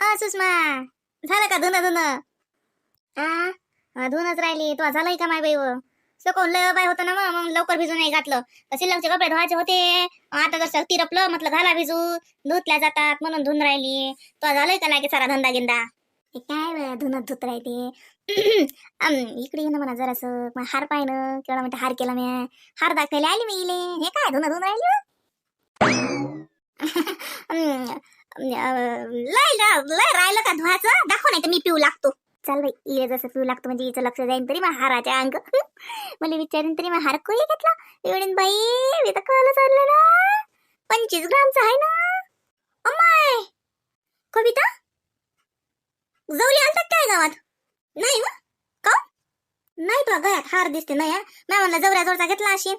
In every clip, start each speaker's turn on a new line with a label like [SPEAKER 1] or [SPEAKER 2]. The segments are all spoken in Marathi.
[SPEAKER 1] अ सुषमा झालं का धुणं धुणं? आ धुणच राहिली. तो झालंय का माय बाई हो? सकून लय बाय होतं ना मग मग लवकर भिजून नाही घातलं. तर शिल्लकचे कपडे धुवायचे होते. आता जर तिरपलं रपलं म्हटलं घाला भिजू. धुतल्या जातात म्हणून धुन राहिली. तो झालंय का लागे सारा धंदा गिंदा? हे काय धुनत धुत राहते? इकडे ये ना म्हणा जरासं. हार पाय ना. केवढा म्हणते हार केला मी. हार दाखवायला आली मी इले. हे काय धुन धुन राहिली लय लय राहिलं का धुवायचं? दाखव नाही तर मी पिऊ लागतो. चल बाई इले जसं पिऊ लागतो म्हणजे हिचं लक्ष जाईन तरी मग हाराच्या अंग. मला विचारेन तरी मग हार कोणी घेतला? एवढीन बाई मी तर कळलं चाललं ना. पंचवीस ग्रामचा आहे ना. अमाय! कविता? जवली आलतात काय गावात? नाही ना का? नाही तुला गळ्यात हार दिसते नाही हं? म्हणलं जवऱ्या जोरचा घेतला अशी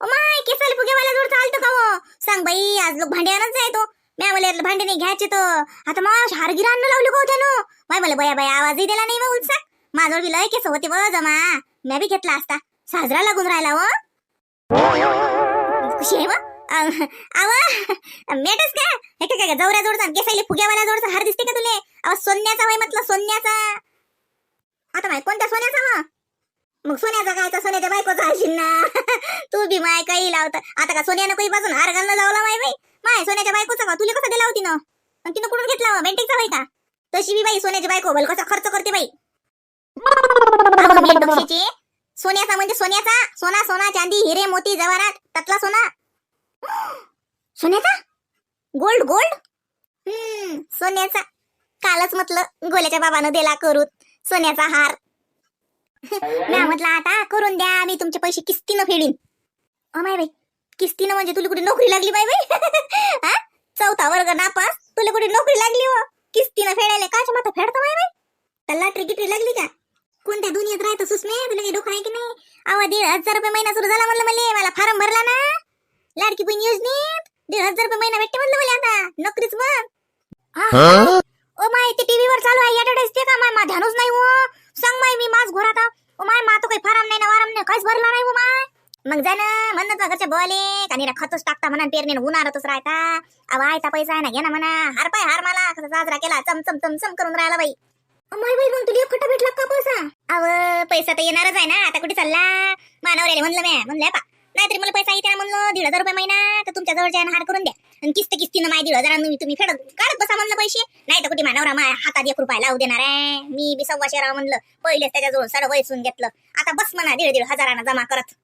[SPEAKER 1] माय केसाला फुगेवाल्या जोरचा आलतो का हो सांग बाई आज लोक भांड्यानच जायतो म्या तो भांडे नाही घ्यायचे तर आता मग हार अन्न लावलं लावली का त्यानं. माय मला बया बया आवाजही दिला नाही मग उलसा. माझं बी लय केस होते व जमा. म्या बी घेतला असता. साजरा लागून राहिला व खुशी आहे व मेटच का? हे काय जवऱ्या जोडचा केसाईले फुग्यावाला जोडचा हार दिसते का तुले? अव सोन्याचा वय म्हटलं सोन्याचा. आता माय कोणत्या सोन्याचा मग? मग सोन्याचा काय तर सोन्याच्या बायकोचा असेल ना तू बी माय काही लावत. आता का सोन्यानं काही बाजून हार घालणं जावला माय बाई? माय सोन्याच्या बायकोचा का तुला कसं दिला होती ना? आणि तिनं कुठून घेतला व बेंटिकचा बाई का? तशी बी बाई सोन्याची बायको भल कसा खर्च करते बाई. अहो, सोन्याचा म्हणजे सोन्याचा. सोना सोना चांदी हिरे मोती जवारात त्यातला सोना. सोन्याचा? Gold gold? हम्म सोन्याचा. कालच म्हटलं गोल्याच्या बाबानं दिला करूत सोन्याचा हार. म्या म्हटलं आता करून द्या मी तुमचे पैसे किस्तीनं फेडीन. अमाय बाई. किस्तीनं म्हणजे तुला कुठे नोकरी लागली बाई बाई? हा? चौथा वर्ग नापास तुला कुठे नोकरी लागली व किस्तीनं फेडायला काच्या माथा फेडतो बाई बाई? तर लाटरी गिटरी लागली का? कोणत्या दुनियेत राहतो सुस्मे तुला काही डोकं आहे की नाही? अवा दीड हजार रुपये महिना सुरू झाला म्हणलं मला मला फार्म भरला ना? लाडकी बहीण योजनेत दीड हजार रुपये महिना भेटते म्हणलं मला आता नोकरीच मग. ओ माय ते टीव्ही वर चालू आहे ऍडव्हर्टाईज ते का माय मा ध्यानच नाही हो? सांग माय मी माझ घोरात ओ माय मा तो काही फार्म नाही ना वारम नाही काहीच भरला नाही हो माय. मग जा ना म्हणत ना घरच्या बोले का निरा खतच टाकता म्हणा पेरणीनं उन्हाळ्यातच राहता. आयता पैसा आहे ना घे ना म्हणा. हार पाय हार मला. कसा साजरा केला चम चम चम चम करून राहिला बाई. माय बाई मग तुला एकखट्टा भेटला का पैसा? अव पैसा तर येणारच आहे ना आता कुठे चालला? मानवऱ्याला म्हणलं मी म्हणलं पा नाहीतरी मला पैसा येते ना म्हणलं दीड हजार रुपये महिना तर तुमच्या जवळच्या हार करून द्या. आणि किस्त किस्तीनं माय दीड हजार तुम्ही फेडत काढत बसा म्हणलं पैसे. नाही तर कुठे मानवरा माय हातात एक रुपया लावू देणार आहे. मी बी सव्वाशे राव म्हणलं पहिलेच त्याच्याजवळ सड वयसून घेतलं. आता बस म्हणा दीड दीड हजारानं जमा करत.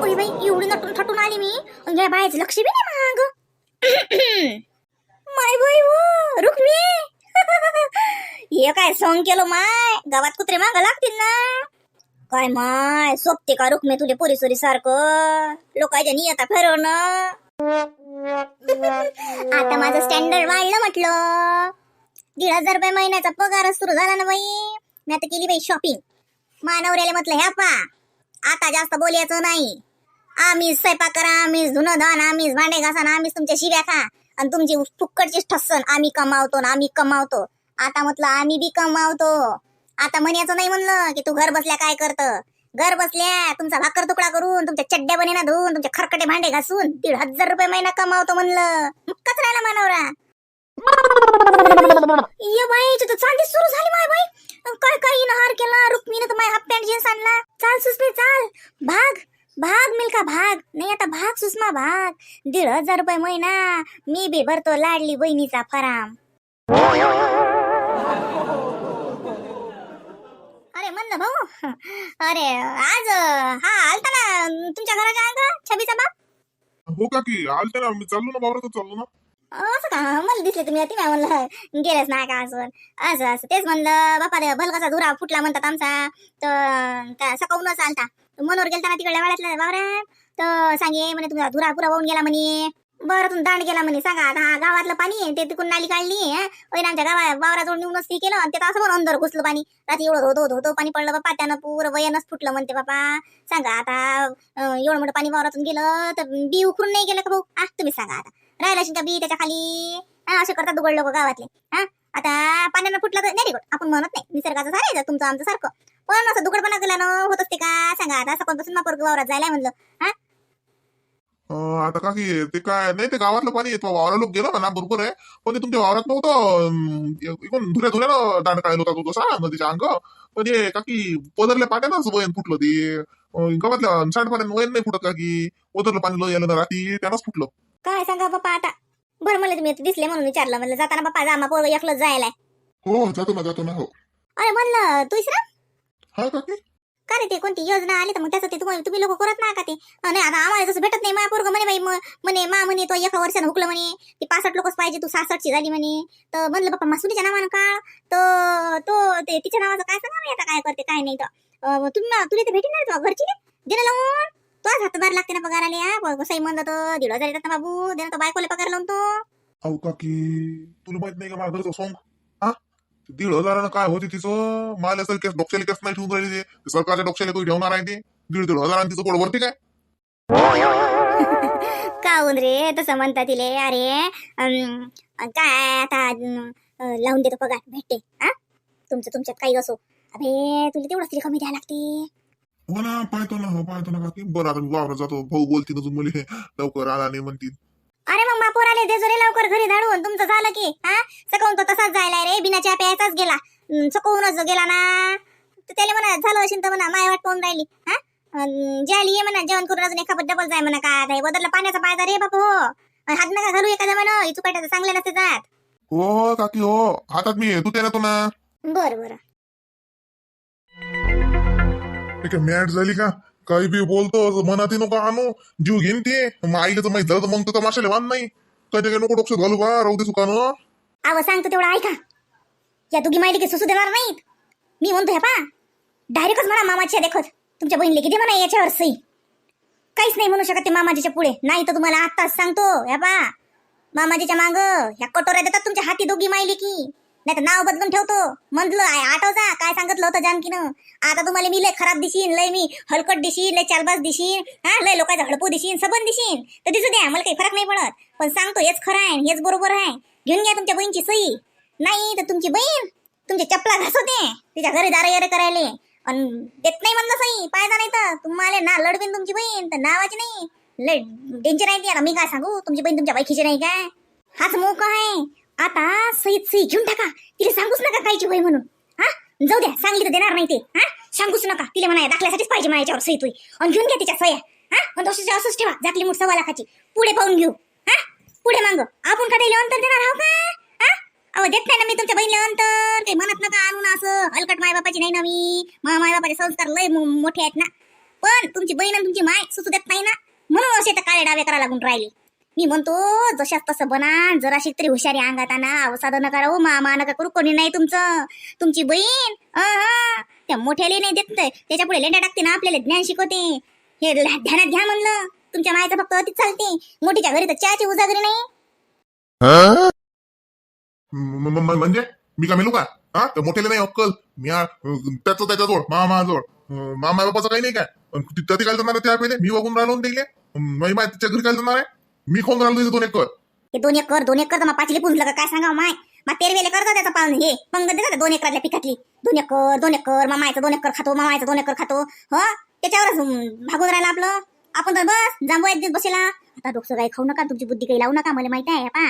[SPEAKER 1] ओय बाई एवढी नटून थटून आली मी. या बायच लक्ष बी नाही माग. माय बाई वो रुक्मी. हे काय सॉंग केलं माय? गावात कुत्रे माग लागतील ना. काय माय सोपते का रुक्मी तुले पोरी सोरी सारखं? लोकांच्या नियता फिरवणं. आता माझं स्टँडर्ड वाढलं म्हटलं. दीड हजार रुपये महिन्याचा पगार सुरू झाला ना बाई. मी आता केली बाई शॉपिंग मानवऱ्याला म्हटलं ह्या पा आता जास्त बोलायचं नाही. आम्ही स्वयंपाक करा आम्हीच धुणं धान आम्हीच भांडे घासा आणि आम्हीच तुमच्या शिव्या खा. आणि तुमची फुक्कडची ठस्सन आम्ही कमावतो ना आम्ही कमावतो. आता म्हटलं आम्ही बी कमावतो. आता म्हणायचं नाही म्हणलं की तू घर बसल्या काय करत? घर बसल्या तुमचा भाकर तुकडा करून तुमच्या चड्ड्या बनेना धुवून तुमचे खरकटे भांडे घासून दीड हजार रुपये महिना कमावतो म्हणलं. मुक्काच राहिला मानवरा. ये बाई तर चांदी सुरू झाली माय बाई. काय काय हार केला? रुक्मीनं तर माझ्या हाफ पॅन्ट जीन्स आणला. चाल सुस्मी चाल. भाग भाग मिल्का भाग. नाही आता भाग सुषमा भाग. दीड हजार रुपये महिना. मी बी भरतो लाडली बहिणीचा फराम. अरे म्हणलं भाऊ. अरे आज हा आलता ना तुमच्या घराच्या अंग? छबीचा बाप?
[SPEAKER 2] हो का की आलते ना. मी चाललो ना वावरातच चाललो ना.
[SPEAKER 1] असं का? मला दिसले तुम्ही. ती म्हणलं गेलंच नाही का असं असं असं. तेच म्हणलं बापा रे भलकाचा धुरा फुटला म्हणतात आमचा. तर त्या सकाळूनच आलता. मनोर गेलता ना तिकडल्या वाड्यातल्या वावरात. तर सांगे म्हणे तुमचा धुरा पुरा वाहून गेला म्हणे. बरं तुम्ही दांड गेला म्हणे. सांगा आता हा गावातलं पाणी ते तिकडून नाली काढली ओय आमच्या गावा वावराजवळ नेऊनच ते केलं आणि ते असं पण अंदर घुसलं पाणी. रात्री एवढं धो धो धोतो पाणी पडलं बापा. त्यानं पुरं वयनच फुटलं म्हणते बापा. सांगा आता एवढं मोठं पाणी वावरातून गेलं तर बी उखरून नाही गेलं का भाऊ? आ तुम्ही सांगा आता. राहिला शिंका का बी त्याच्याखाली. हा, असे करतात दुगड लोक गावातले. हा आता पाण्यानं फुटलं तर नाही गुड आपण म्हणत नाही निसर्गाचं सारायचं तुमचं आमचं सारखं. पण असं दुगडपणा केल्यानं होत असते का? सांगा आता सकाळपासून मापर वावरात जायला म्हणलं. हा?
[SPEAKER 2] अं, आता का की ते काय नाही ते गावातलं पाणी येतो वावरा लोक गेलं म्हणा बरोबर आहे. पण ते तुमच्या वावरात नव्हतं. अं, इकडून धुऱ्या धुऱ्यानं दांड काढलं होता तो तसा नदीच्या अंग. पण हे का की पदरल्या पाण्यानंच वयन फुटलं ते. अं, गावातल्या सांडपाण्यानं वयन नाही फुटत का की पदरलं पाणी लय यायला ना रात्री त्यानंच फुटलं.
[SPEAKER 1] काय सांगा बाप्पा आता? बरं मला तुम्ही दिसले म्हणून विचारलं. म्हणलं जाताना बाप्पा जा पोरग एकलं जायला
[SPEAKER 2] हो जातो ना जातो ना हो.
[SPEAKER 1] अरे म्हणलं तू इसरा
[SPEAKER 2] हा का की?
[SPEAKER 1] का रे ते कोणती योजना आली तर मग त्याचं ते तुम्ही तुम्ही लोक करत ना का ते? अं, नाही आता आम्हाला जसं भेटत नाही मा पोरग म्हणे बाई म- म्हणे मा म्हणे तो एका वर्षानं हुकलं म्हणे. ती पासष्ट लोकच पाहिजे तू सासष्टची झाली म्हणे. तर म्हणलं बाप्पा मासुरीच्या नावानं काळ. तर तो ते तिच्या नावाचं काय सांगा आता? काय करते काय नाही तर. अं, तुम्ही तुला ते भेटी नाही घरची रे दे ना लावून. तो आज हातभार लागते ना पगार आले हा कसंही म्हणलं तर दीड हजार येतात ना बाबू दे ना तो बायकोला पगार लावून तो.
[SPEAKER 2] अहो काकी तुला माहीत नाही का घरचं सॉंग? हा? ते दीड हजारानं काय होते तिचं? मला असं केस डोक्याला केस नाही ठेवून राहिली ते. ते सरकारच्या डोक्याला तू ठेवणार आहे ते? दीड दीड हजारानं तिचं पोट भरते काय?
[SPEAKER 1] काऊन रे? तसं म्हणता तिले अरे अं, काय आता अं, लावून देतो पगार भेटते हा? तुमचं तुमच्यात काही असो. अबे तुला तेवढंच तरी कमी द्यायला लागते.
[SPEAKER 2] हो ना पाहतो ना हो पाहतो ना काकी बरं आता मी वावरात जातो. भाऊ बोलतील अजून मुली. लवकर आला नाही म्हणतील.
[SPEAKER 1] अरे मग मापोर आले दे जरे लवकर घरी धाडून तुमचं झालं की हा? सकाळून तो तसाच जायला रे. बिना चहा प्यायचाच गेला. अं, सकाळूनच गेला ना. तर त्याला म्हणा झालं असेल तर म्हणा माय वाट पाहून राहिली. हा? अं, ये म्हणा जेवण करून अजून एका डबल जाय म्हणा. काय आता हे बदलला पाण्याचा पायदा रे बापू. हो अन हात नका घालू एखाद्या म्हणा. चुकायचं चांगले नसते जात.
[SPEAKER 2] हो काकी हो. हातात मी तू त्याला तो ना.
[SPEAKER 1] बरं बरं.
[SPEAKER 2] ठीक आहे मॅट झाली का? काही बी बोलतो मनात नको आणू. जीव घेईन ते. मग आईला तर माहीत झालं तर मग तर तमाशाला वान नाही. कधी काही नको डोक्यात घालू का राहू दे सुकानं
[SPEAKER 1] अव सांगतो तेवढं ऐका. या दोघी माहिती की सुसू देणार नाहीत. मी म्हणतो ह्या पा डायरेक्टच म्हणा मामाच्या देखत. तुमच्या बहिणीला किती म्हणा याच्यावर सई काहीच नाही म्हणू शकत ते मामाजीच्या पुढे. नाही तर तुम्हाला आत्ताच सांगतो ह्या पा. मामाजीच्या मांग ह्या कटोऱ्या देतात तुमच्या हाती दोघी माहिली की नाही तर नाव बदलून ठेवतो. म्हटलं आय आठवजा काय सांगितलं होतं जानकीनं आता तुम्हाला मी लय खराब दिशीन लय मी हलकट दिशीन लय चालबाज दिशीन हा लय लोकांचा हडपू दिशीन सबन दिशीन. तर दिसू द्या मला काही फरक नाही पडत. पण सांगतो हेच खरं आहे हेच बरोबर आहे. घेऊन घ्या तुमच्या बहीणची सई नाही तर तुमची बहीण तुमच्या चपला घासवते तिच्या घरी दारा यारे करायले. पण देत नाही म्हणलं सई पायदा नाही तर. तुम्हाला ना लढवीन तुमची बहीण तर नावाची नाही. लय डेंजर आहे ती. आता मी काय सांगू? तुमची बहीण तुमच्या बायकीची नाही काय? हाच मोक आहे. आता सईत सई घेऊन टाका. तिला सांगूच नका कायची होय म्हणून. हा? जाऊ द्या सांगली तर देणार नाही ते. हा? सांगूच नका. तिला म्हणा दाखल्यासाठीच पाहिजे मला याच्यावर सई तुई आणि घेऊन घ्या तिच्या सया हा? पण असंच ठेवा. जाकली मूठ सव्वा लाखाची. पुढे पाहून घेऊ. हा? पुढे मांग. आपण का त्याला अंतर देणार आहो का? हा? अहो देत नाही ना मी तुमच्या बहिणीला अंतर. काही म्हणत नका आणून असं. हलकट माय बापाची नाही ना मी. मा माय बापाचे संस्कार लय मोठे आहेत ना. पण तुमची बहीण आणि तुमची माय सुचू देत नाही ना. म्हणून असे तर काळे डावे करा लागून राहिले. मी म्हणतो जशाच तसं बना जराशी तरी हुशारी अंगात आणा अवसाद नका राहू मामा नका करू कोणी नाही तुमचं. तुमची बहीण त्या मोठ्याले नाही देत त्याच्या पुढे लेंड्या टाकते ना आपल्याला ज्ञान शिकवते. हे ध्यानात घ्या म्हणलं. तुमच्या मायचं फक्त अतिच चालते. मोठीच्या घरी तर चहाची उजागरी नाही.
[SPEAKER 2] म्हणजे? मी का मेलू का? हा? तर मोठ्याला नाही अक्कल. मी त्याचं त्याच्याजवळ मामाजवळ. जोड मामा बापाचं काही नाही काय. अन त्या काय जाणार त्या पहिले मी बघून राहिलो दिले. माझी माय तिच्या घरी काय जाणार आहे? मी खाऊन राहिलो तिथे दोन एकर?
[SPEAKER 1] हे दोन एकर दोन एकर तर मग पाचली पुंजलं का? काय सांगा माय? मग तेरवेले करतो त्याचा पाहून हे. पंग देतात दोन एकरातल्या पिकातली? दोन एकर दोन एकर मामायचं दोन एकर खातो मामायचं दोन एकर खातो. ह? त्याच्यावरच भागून राहिला आपलं. आपण तर बस जांबू एक दिवस बसेला. आता डोकं काही खाऊ नका तुमची बुद्धी काही लावू नका मला माहिती आहे पा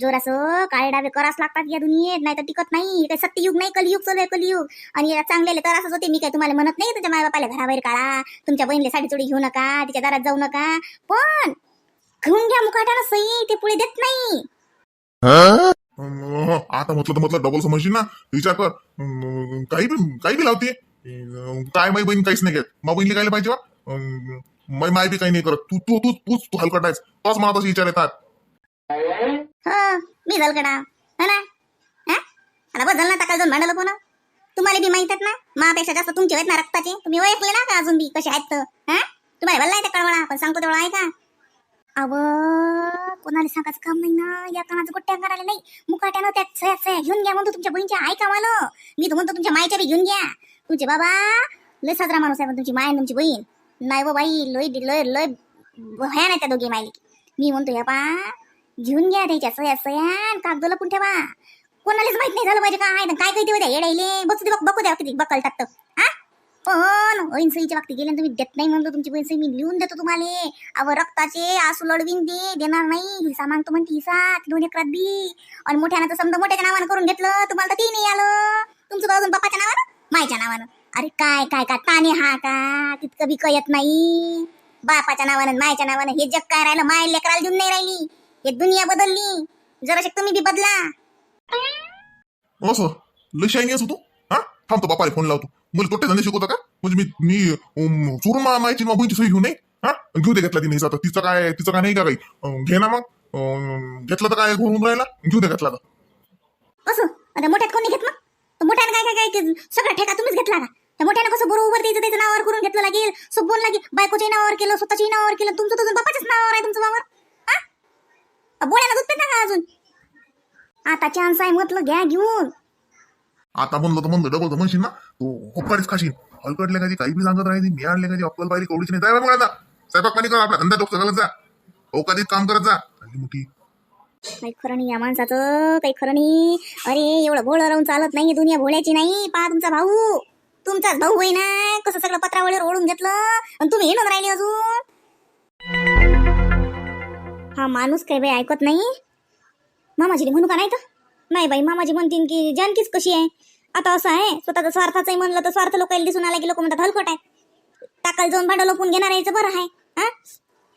[SPEAKER 1] जोरासं काळे डावे करास लागतात या दुनियेत नाही तर टिकत नाही. काही सत्ययुग नाही कलियुग चालू आहे कलियुग. आणि चांगलेले तर असंच होते. मी काय तुम्हाला म्हणत नाही तुमच्या मायबापाला घराबाहेर काढा. तुमच्या बहिणीला साडी चोडी घेऊ नका तिच्या दारात जाऊ नका. पण घेऊन घ्या मुखाटानं सई ते पुढे देत नाही.
[SPEAKER 2] अं, आता म्हटलं तर म्हटलं डबल समजशील ना? विचार कर. अं, काही बी काही बी लावते. अं, काय माई बहीण काहीच नाही घेत. मा बहिणीला काय पाहिजे बा? अं, माय बी काही नाही करत. तू तू तू तूच तू हलकट आहेस. तोच मला तसे विचार येतात.
[SPEAKER 1] हो मी झालकडा हो ना? हा? आता बस झालं ना टाकायला जाऊन भांडलं पण तुम्हाला बी माहीत आहेत ना? मापेक्षा जास्त तुमचे आहेत ना रक्ताचे. तुम्ही ओळखले ना का अजून बी कसे आहेत तर? हा? तुम्हाला भरला आहे कळवळा. पण सांगतो तेवढा ऐका अव कोणाला सांगायचं काम नाही ना. या कानाचं गोट्या करायला नाही. मुकाट्यानं त्या सया सया घेऊन घ्या म्हणतो तुमच्या बहिणीच्या ऐका मला मी तर म्हणतो तुमच्या मायच्या बी घेऊन घ्या. तुमचे बाबा लय साजरा माणूस आहे पण तुमची माय आणि तुमची बहीण. नाही बाई लय लय लय भया नाही त्या दोघी मायली. मी म्हणतो या पा घेऊन घ्या त्याच्या सया सया कागदोला पण ठेवा. कोणालाच माहीत नाही झालं पाहिजे काय तर काय काही होत्या येडायले बसू दे बघ- बघू द्या किती बकल टाकतं. पण वैनसईच्या बाबतीत गेल्या तुम्ही देत नाही म्हणतो तुमची पैसे मी लिहून देतो तुम्हाला. अव रक्ताचे आसू लढवीन दे देणार नाही. हिसा मागतो म्हणते हिसा दोन एकरात बी. आणि मोठ्यानं तर समजा मोठ्याच्या नावानं करून घेतलं तुम्हाला तर ती नाही आलं. तुमचं तर अजून बापाच्या नावानं मायच्या नावानं. अरे काय काय का ताने हा का? तितकं बी कळत नाही. बापाच्या नावानं मायच्या नावानं हे जग काय राहिलं? माय लेकराला देऊन नाही राहिली. हे दुनिया बदलली. जरा तुम्ही बी बदला.
[SPEAKER 2] असं? लय शाईनी हा? थांबतो बापाला फोन लावतो. मला तोटे धंदे शिकवता का? म्हणजे मी मी अं, चोरून मा- मायची बहिणीची सही घेऊ नये हा? घेऊ दे घेतला ती नाही आता तिचं काय तिचं काय नाही का काही? अं, घे ना मग. अं, घेतलं तर काय होऊन राहिला? घेऊ दे घेतला तर.
[SPEAKER 1] असं? आता मोठ्यात कोणी घेतलं तर मोठ्यानं काय काय काय ते सगळा ठेका तुम्हीच घेतला का त्या मोठ्यानं कसं बरोबर त्याचं त्याचं नावावर करून घेतलं लागेल. सोबून लागेल बायकोच्या नावावर केलं स्वतःच्या नावावर केलं. तुमचं तुझं बापाच्याच नावावर आहे तुमचं वावर. हा? अ, दूध पिता का अजून? आता चान्स आहे म्हटलं घ्या घेऊन.
[SPEAKER 2] आता म्हणलं तर म्हणलं डबल तर म्हणशील ना? तू होपकारीच खाशील. हलकटले काही काही बी सांगत राहायची मी आणले काही अक्कल पाहिली कवडीची नाही. जायला आता स्वयंपाक पाणी कर आपला. धंदा डोकं घालत जा. अवकादीत काम करत जा. हल्ली मोठी.
[SPEAKER 1] काही खरं नाही या माणसाचं काही खरं नाही. अरे एवढं भोळं राहून चालत नाही दुनिया भोळ्याची नाही. पा तुमचा भाऊ. तुमचाच भाऊ होई ना कसं सगळं पत्रावळीवर ओढून घेतलं? आणि तुम्ही येणून राहिले अजून? हा माणूस काही बाई ऐकत नाही. मामाजी म्हणू का नाही तर? नाही बाई मामाजी म्हणतील की जानकीच कशी आहे? आता असं आहे स्वतःचं स्वार्थाचंही म्हणलं तर स्वार्थ लोकांना दिसून आला की लोक म्हणतात हलकट आहे. टाकायला जाऊन भांडवल लोपून घेणार यायचं बरं आहे हा?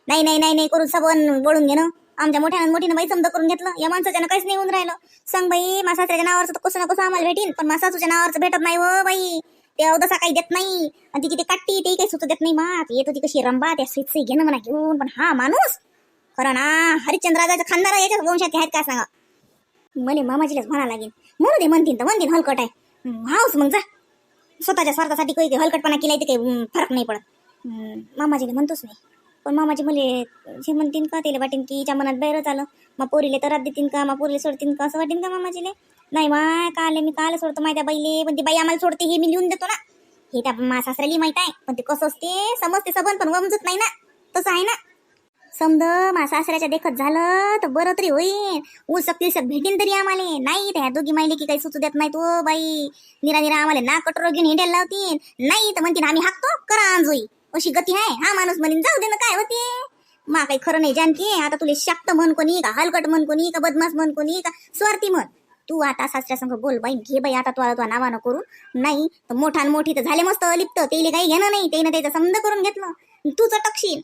[SPEAKER 1] नाही नाही नाही नाही करून सबन बोलून घेणं. आमच्या मोठ्यानं मोठीनं बाई समजा करून घेतलं. या माणसाच्यानं काहीच नाही होऊन राहिलं. सांग बाई मासाच्या नावावरचं तर कसं ना कसं आम्हाला भेटीन पण मासासूच्या नावावरचं भेटत नाही व बाई. ते अवदसा काही देत नाही. आणि ती किती काटती ते काही सुचत देत नाही. मा येत होती कशी रंबा त्या स्वीट घेणं म्हणा घेऊन पण हा माणूस. खरं ना हरिश्चंद्राचा खानदार याच्या वंशात आहेत काय सांगा? मले मामाजीलाच म्हणा लागेल म्हणू दे म्हणतीन तर म्हणतीन हलकट आहे. हाऊस मग जा. स्वतःच्या स्वार्थासाठी काही हलकटपणा केला ते काही फरक नाही पडत. हं, मामाजीला म्हणतोच नाही पण मामाजी मले जे म्हणतीन का त्याला वाटेन की हिच्या मनात बैरच आलं मग पोरीले तर देतीन का मग पोरीले सोडतीन का असं वाटेन का मामाजीले? नाही माय काले मी काल सोडतो माहिती बाईले पण ती बाई आम्हाला सोडते हे मी लिहून देतो ना. हे त्या मा सासऱ्याला माहीत आहे पण ते कसं असते समजते सबन पण वमजत नाही ना. तसं आहे ना. समद मा सासऱ्याच्या देखत झालं तर बरं तरी होईन. ऊसक तिसक भेटीन तरी आम्हाला. नाही त्या दोघी माहिले की काही सुचू देत नाही तो बाई. निरा निरा आम्हाला ना कटोर घेऊन हिंडायला लावतीन नाही तर म्हणतीन आम्ही हाकतो? करा आंजोई अशी गती आहे. हा माणूस म्हणीन जाऊ दे ना काय होते? मा काही खरं नाही जानकी. आता तुले शाक्त म्हण कोणी का हलकट म्हण कोणी का बदमास म्हण कोणी का स्वार्थी म्हण. तू आता सासऱ्या संग बोल बाई. घे बाई आता तू तुला नावानं करून. नाही तर मोठा मोठी तर झाले मस्त अलिप्त. तेले काही घेणं नाही. त्यानं त्याचं समज करून घेतलं. तू चटकशील